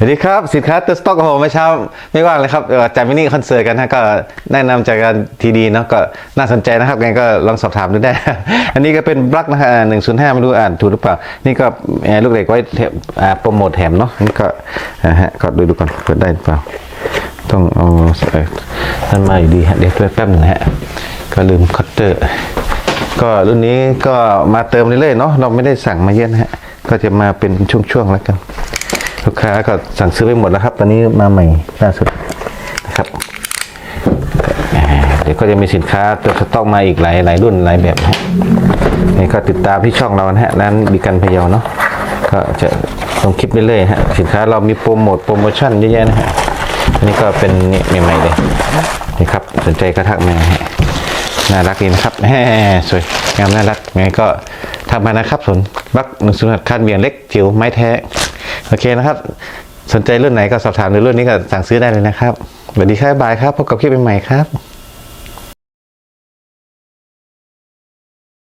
สวัสดีครับ สินค้าตัวสต็อกโอ้โหเมื่อเช้าไม่ว่างเลยครับจัดมินิคอนเสิร์ตกันนะก็แนะนำจากการทีดีเนาะก็น่าสนใจนะครับงั้นก็ลองสอบถามดูได้ อันนี้ก็เป็นบล็อกนะฮะหนึ่งศูนย์ห้าไม่รู้อ่านถูกหรือเปล่า นี่ก็ลูกเหล็กไว้โปรโมทแถมเนาะนี่ก็ฮะก็ดูดูก่อนเปิดได้หรือเปล่า ต้องเอาเอ่ท่านมาอยู่ดีฮะเดี๋ยวแป๊บหนึงฮะก็ลืมคัตเตอร์ ก็รุ่นนี้ก็มาเติมเรื่อยๆเนาะเราไม่ได้สั่งมาเยอะนะฮะก็จะมาเป็นช่วงๆแล้วกัน ลูกค้าก็สั่งซื้อไปหมดแล้วครับ ตอนนี้มาใหม่ล่าสุดนะครับ เดี๋ยวก็จะมีสินค้าตัวสต็อกมาอีกหลายหลายรุ่นหลายแบบนะฮะนี่ก็ติดตามที่ช่องเรานะฮะร้านบีกันพยาเนาะก็จะลงคลิปเรื่อยๆฮะสินค้าเรามีโปรโมทโปรโมชั่นเยอะแยะนะฮะอันนี้ก็เป็นนี่ใหม่ๆเลยนี่ครับสนใจก็ทักมาฮะน่ารักดีนะครับแหมสวยงามน่ารักไงก็ทำมานะครับสนบักหนึ่งสุนัขคันเบียงเล็กจิ๋วไม้แท้ โอเคนะครับ สนใจรุ่นไหนก็สอบถามในรุ่นนี้ก็สั่งซื้อได้เลยนะครับสวัสดีครับบายครับพบกับคลิปใหม่ครับ